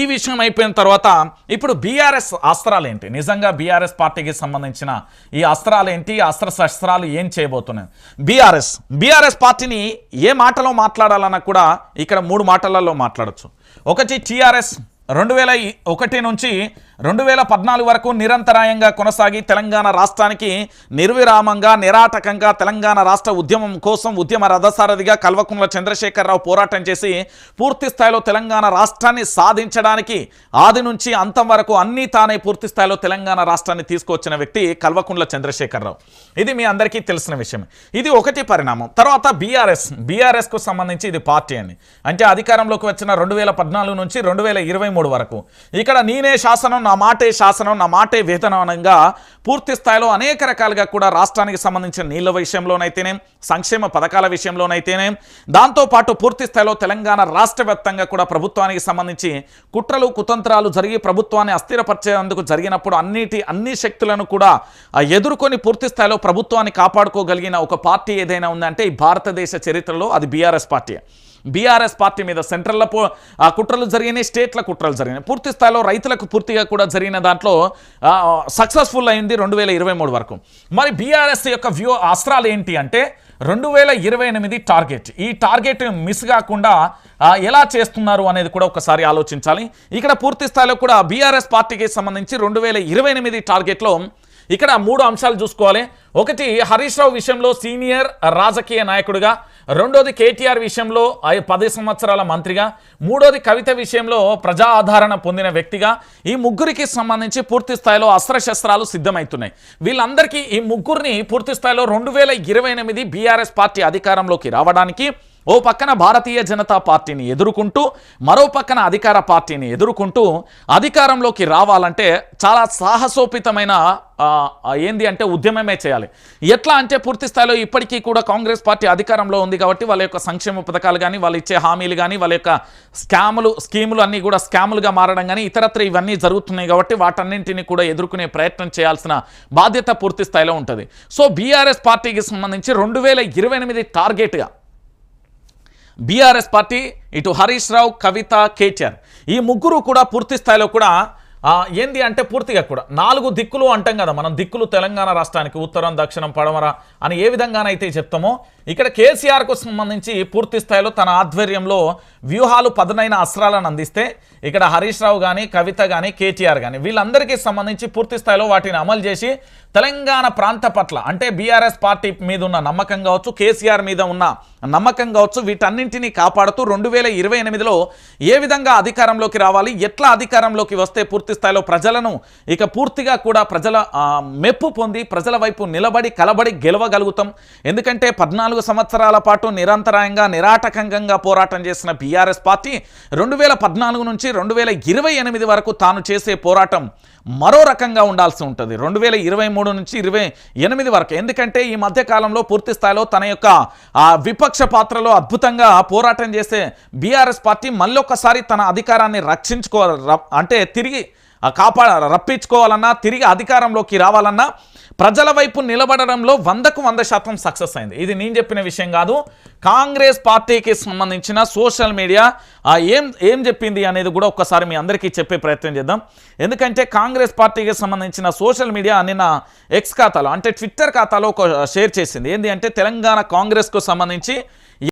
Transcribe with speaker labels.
Speaker 1: ఈ విషయం అయిపోయిన తర్వాత ఇప్పుడు బీఆర్ఎస్ అస్త్రాలు ఏంటి నిజంగా బీఆర్ఎస్ పార్టీకి సంబంధించిన ఈ అస్త్రాలు ఏంటి అస్త్ర శస్త్రాలు ఏం చేయబోతున్నాయి? బీఆర్ఎస్ బీఆర్ఎస్ పార్టీని ఏ మాటలో మాట్లాడాలన్నా కూడా ఇక్కడ మూడు మాటలలో మాట్లాడచ్చు. ఒకటి టీఆర్ఎస్ రెండు వేల ఒకటి నుంచి రెండు వేల పద్నాలుగు వరకు నిరంతరాయంగా కొనసాగి తెలంగాణ రాష్ట్రానికి నిర్విరామంగా నిరాటకంగా తెలంగాణ రాష్ట్ర ఉద్యమం కోసం ఉద్యమ రథసారథిగా కల్వకుంట్ల చంద్రశేఖరరావు పోరాటం చేసి పూర్తి స్థాయిలో తెలంగాణ రాష్ట్రాన్ని సాధించడానికి ఆది నుంచి అంతం వరకు అన్నీ తానే పూర్తి స్థాయిలో తెలంగాణ రాష్ట్రాన్ని తీసుకొచ్చిన వ్యక్తి కల్వకుంట్ల చంద్రశేఖరరావు. ఇది మీ అందరికీ తెలిసిన విషయం. ఇది ఒకటి పరిణామం. తర్వాత బీఆర్ఎస్. బీఆర్ఎస్కు సంబంధించి ఇది పార్టీ అని అంటే అధికారంలోకి వచ్చిన రెండు వేల పద్నాలుగు నుంచి రెండు వేల ఇరవై మూడు వరకు. ఇక్కడ నేనే శాసనం నా మాటే శాసనం నా మాటే వేతనంగా పూర్తి స్థాయిలో అనేక రకాలుగా కూడా రాష్ట్రానికి సంబంధించిన నీళ్ళ విషయంలోనైతేనే సంక్షేమ పథకాల విషయంలోనైతేనే దాంతోపాటు పూర్తి స్థాయిలో తెలంగాణ రాష్ట్ర కూడా ప్రభుత్వానికి సంబంధించి కుట్రలు కుతంత్రాలు జరిగి ప్రభుత్వాన్ని అస్థిరపరిచేందుకు జరిగినప్పుడు అన్నిటి అన్ని శక్తులను కూడా ఎదుర్కొని పూర్తి స్థాయిలో ప్రభుత్వాన్ని కాపాడుకోగలిగిన ఒక పార్టీ ఏదైనా ఉందంటే ఈ భారతదేశ చరిత్రలో అది బీఆర్ఎస్ పార్టీ. బీఆర్ఎస్ పార్టీ మీద సెంట్రల్లో ఆ కుట్రలు జరిగినాయి స్టేట్ల కుట్రలు జరిగినాయి. పూర్తి స్థాయిలో రైతులకు పూర్తిగా కూడా జరిగిన దాంట్లో సక్సెస్ఫుల్ అయింది రెండు వేల ఇరవై మూడు వరకు. మరి బీఆర్ఎస్ యొక్క వ్యూ అస్త్రాలు ఏంటి అంటే రెండు వేల ఇరవై ఎనిమిది టార్గెట్. ఈ టార్గెట్ మిస్ కాకుండా ఎలా చేస్తున్నారు అనేది కూడా ఒకసారి ఆలోచించాలి. ఇక్కడ పూర్తి స్థాయిలో కూడా బీఆర్ఎస్ పార్టీకి సంబంధించి రెండు వేల ఇరవై ఎనిమిది టార్గెట్లో ఇక్కడ మూడు అంశాలు చూసుకోవాలి. ఒకటి హరీష్ రావు విషయంలో సీనియర్ రాజకీయ నాయకుడిగా. రెండోది కేటీఆర్ విషయంలో ఐ- పది సంవత్సరాల మంత్రిగా. మూడోది కవిత విషయంలో ప్రజా ఆధారణ పొందిన వ్యక్తిగా. ఈ ముగ్గురికి సంబంధించి పూర్తి స్థాయిలో అస్త్రశస్త్రాలు సిద్ధమవుతున్నాయి వీళ్ళందరికీ ఈ ముగ్గురిని పూర్తి స్థాయిలో రెండు వేల ఇరవై ఎనిమిది బీఆర్ఎస్ పార్టీ అధికారంలోకి రావడానికి ఓ పక్కన భారతీయ జనతా పార్టీని ఎదుర్కొంటూ మరో పక్కన అధికార పార్టీని ఎదుర్కొంటూ అధికారంలోకి రావాలంటే చాలా సాహసోపితమైన ఏంది అంటే ఉద్యమమే చేయాలి. ఎట్లా అంటే పూర్తి స్థాయిలో ఇప్పటికీ కూడా కాంగ్రెస్ పార్టీ అధికారంలో ఉంది కాబట్టి వాళ్ళ యొక్క సంక్షేమ పథకాలు కానీ వాళ్ళు ఇచ్చే హామీలు కానీ వాళ్ళ యొక్క స్కాములు స్కీములు అన్నీ కూడా స్కాములుగా మారడం కానీ ఇతరత్ర ఇవన్నీ జరుగుతున్నాయి కాబట్టి వాటన్నింటినీ కూడా ఎదుర్కొనే ప్రయత్నం చేయాల్సిన బాధ్యత పూర్తి స్థాయిలో ఉంటుంది. సో బీఆర్ఎస్ పార్టీకి సంబంధించి రెండు వేల ఇరవై ఎనిమిది టార్గెట్గా బీఆర్ఎస్ పార్టీ ఇటు హరీష్ రావు కవిత కేటీఆర్. ఈ ముగ్గురు కూడా పూర్తి స్థాయిలో కూడా ఏంది అంటే పూర్తిగా కూడా నాలుగు దిక్కులు అంటాం కదా మనం దిక్కులు తెలంగాణ రాష్ట్రానికి ఉత్తరం దక్షిణం పడమర అని ఏ విధంగానైతే చెప్తామో ఇక్కడ కేసీఆర్కు సంబంధించి పూర్తి స్థాయిలో తన ఆధ్వర్యంలో వ్యూహాలు పదునైన అస్త్రాలను అందిస్తే ఇక్కడ హరీష్ రావు కానీ కవిత కానీ కేటీఆర్ కానీ వీళ్ళందరికీ సంబంధించి పూర్తి స్థాయిలో వాటిని అమలు చేసి తెలంగాణ ప్రాంత పట్ల అంటే బీఆర్ఎస్ పార్టీ మీద ఉన్న నమ్మకం కావచ్చు కేసీఆర్ మీద ఉన్న నమ్మకం కావచ్చు వీటన్నింటినీ కాపాడుతూ రెండు వేల ఇరవై ఎనిమిదిలో ఏ విధంగా అధికారంలోకి రావాలి ఎట్లా అధికారంలోకి వస్తే పూర్తి స్థాయిలో ప్రజలను ఇక పూర్తిగా కూడా ప్రజల మెప్పు పొంది ప్రజల వైపు నిలబడి కలబడి గెలవగలుగుతాం. ఎందుకంటే పద్నాలుగు సంవత్సరాల పాటు నిరంతరాయంగా నిరాటకంగా పోరాటం చేసిన బీఆర్ఎస్ పార్టీ రెండు వేల పద్నాలుగు నుంచి రెండు వేల ఇరవై ఎనిమిది వరకు తాను చేసే పోరాటం మరో రకంగా ఉండాల్సి ఉంటుంది. రెండు వేల ఇరవై మూడు నుంచి ఇరవై ఎనిమిది వరకు. ఎందుకంటే ఈ మధ్య కాలంలో పూర్తి స్థాయిలో తన యొక్క విపక్ష పాత్రలో అద్భుతంగా పోరాటం చేసే బీఆర్ఎస్ పార్టీ మళ్ళొకసారి తన అధికారాన్ని రక్షించుకో ర- అంటే తిరిగి కాపా రప్పించుకోవాలన్నా తిరిగి అధికారంలోకి రావాలన్నా ప్రజల వైపు నిలబడడంలో వందకు వంద శాతం సక్సెస్ అయింది. ఇది నేను చెప్పిన విషయం కాదు. కాంగ్రెస్ పార్టీకి సంబంధించిన సోషల్ మీడియా ఏం ఏం చెప్పింది అనేది కూడా ఒక్కసారి మీ అందరికీ చెప్పే ప్రయత్నం చేద్దాం. ఎందుకంటే కాంగ్రెస్ పార్టీకి సంబంధించిన సోషల్ మీడియా నిన్న ఎక్స్ ఖాతాలో అంటే ట్విట్టర్ ఖాతాలో ఒక షేర్ చేసింది. ఏంటి అంటే తెలంగాణ కాంగ్రెస్కు సంబంధించి